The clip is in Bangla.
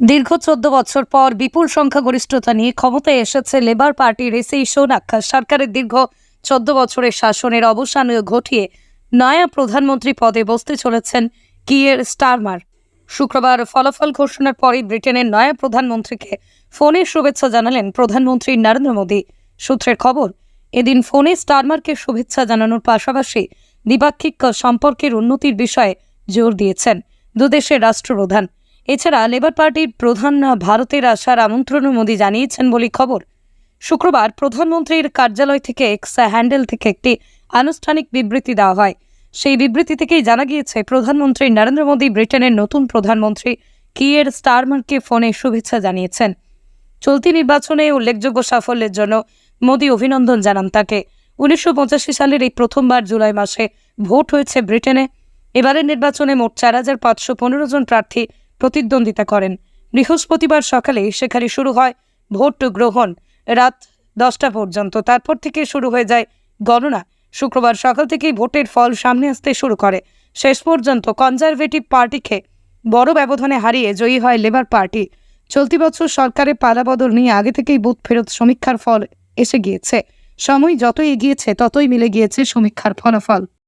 দীর্ঘ চোদ্দ বছর পর বিপুল সংখ্যাগরিষ্ঠতা নিয়ে ক্ষমতায় এসেছে লেবার পার্টির এসেই সোনাক্ষা সরকারের দীর্ঘ চোদ্দ বছরের শাসনের অবসান ঘটিয়ে নয়া প্রধানমন্ত্রী পদে বসতে চলেছেন কিয়ের স্টারমার। শুক্রবার ফলাফল ঘোষণার পরই ব্রিটেনের নয়া প্রধানমন্ত্রীকে ফোনে শুভেচ্ছা জানালেন প্রধানমন্ত্রী নরেন্দ্র মোদী। সূত্রের খবর, এদিন ফোনে স্টারমারকে শুভেচ্ছা জানানোর পাশাপাশি দ্বিপাক্ষিক সম্পর্কের উন্নতির বিষয়ে জোর দিয়েছেন দুদেশের রাষ্ট্রপ্রধান। এছাড়া লেবার পার্টির প্রধান ভারতের আসার আমন্ত্রণও মোদী জানিয়েছেন বলে খবর। শুক্রবার প্রধানমন্ত্রীর কার্যালয় থেকে এক্স হ্যান্ডেল থেকে একটি আনুষ্ঠানিক বিবৃতি দেওয়া হয়। সেই বিবৃতি থেকেই জানা গিয়েছে, প্রধানমন্ত্রী নরেন্দ্র মোদী ব্রিটেনের নতুন প্রধানমন্ত্রী কিয়ের স্টারমারকে ফোনে শুভেচ্ছা জানিয়েছেন। চলতি নির্বাচনে উল্লেখযোগ্য সাফল্যের জন্য মোদী অভিনন্দন জানান তাকে। উনিশশো পঁচাশি সালের এই প্রথমবার জুলাই মাসে ভোট হয়েছে ব্রিটেনে। এবারের নির্বাচনে মোট চার হাজার পাঁচশো পনেরো জন প্রার্থী প্রতিদ্বন্দ্বিতা করেন। বৃহস্পতিবার সকালে সেখানে শুরু হয় ভোট গ্রহণ। রাত দশটা পর্যন্ত। তারপর থেকে শুরু হয়ে যায় গণনা। শুক্রবার সকাল থেকেই ভোটের ফল সামনে আসতে শুরু করে। শেষ পর্যন্ত কনজারভেটিভ পার্টিকে বড় ব্যবধানে হারিয়ে জয়ী হয় লেবার পার্টি। চলতি বছর সরকারের পালাবদল নিয়ে আগে থেকেই বুথ ফেরত সমীক্ষার ফল এসে গিয়েছে। সময় যত এগিয়েছে, ততই মিলে গিয়েছে সমীক্ষার ফলাফল।